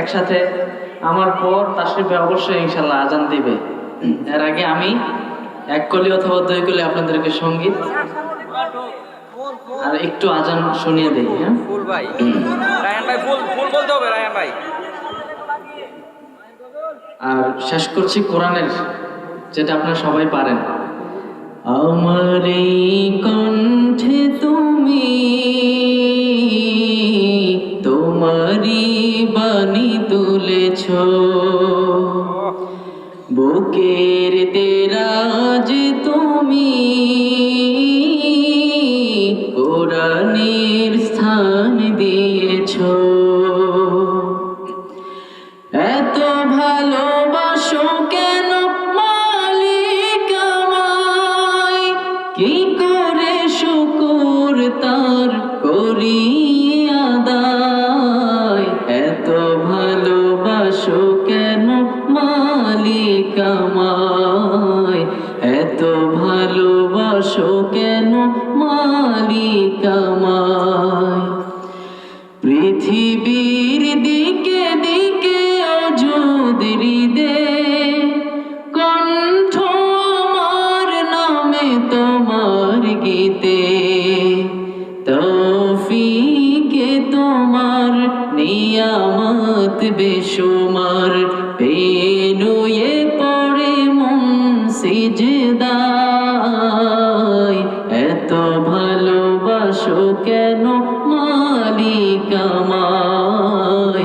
একসাথে আমার পর তাশরিফে অবশ্যই ইনশাল্লাহ আজান দিবে। এর আগে আমি এক কলি অথবা দুই কলি আপনাদেরকে সংগীত আর একটু আজান শুনিয়ে দিই হ্যাঁ? ফুল ভাই। রায়ান ভাই ফুল ফুল বলতে হবে রায়ান ভাই। আর শেষ করছি কোরআনের যেটা আপনারা সবাই পারেন। আমার কণ্ঠে তুমি বুকের তেরাজ তুমি কোরআনের স্থান দিয়েছ। এত ভালোবাসো কেন মালিক আমায়? কি করে শুকুর তার করি আদায়? এত ভালোবাসো ভালোবাসো কেন মালিক আমায় পৃথিবীর দিকে দিকে অযুদ হৃদে, কণ্ঠ আমার নামে তোমার গীতে। তৌফিকে তোমার নিয়ামত বেশুমার ভালোবাসো কেন মালিক আমায়?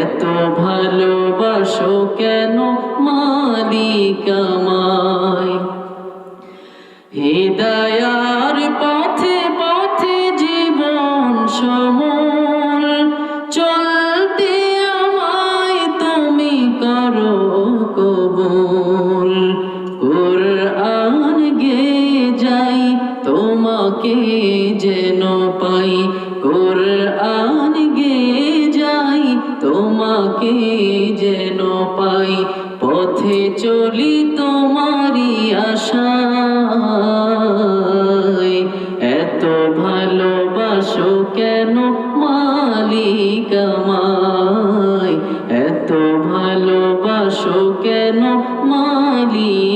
এত ভালোবাসো কেন মালিক আমায়? হৃদয়ার পথে পথে জীবন সমল, চলতে আমায় তুমি করো কবুল। কোরআন গে তোমাকে যেন পাই। কোরআন গে যাই, তোমাকে যেন পাই। পথে চলি তোমারই আশা এত ভালোবাসো কেন মালিক আমায়? এত ভালোবাসো কেন মালিক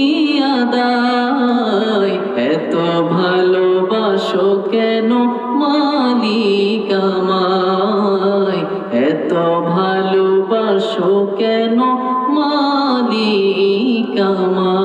ভালোবাসো কেন মালিক আমায়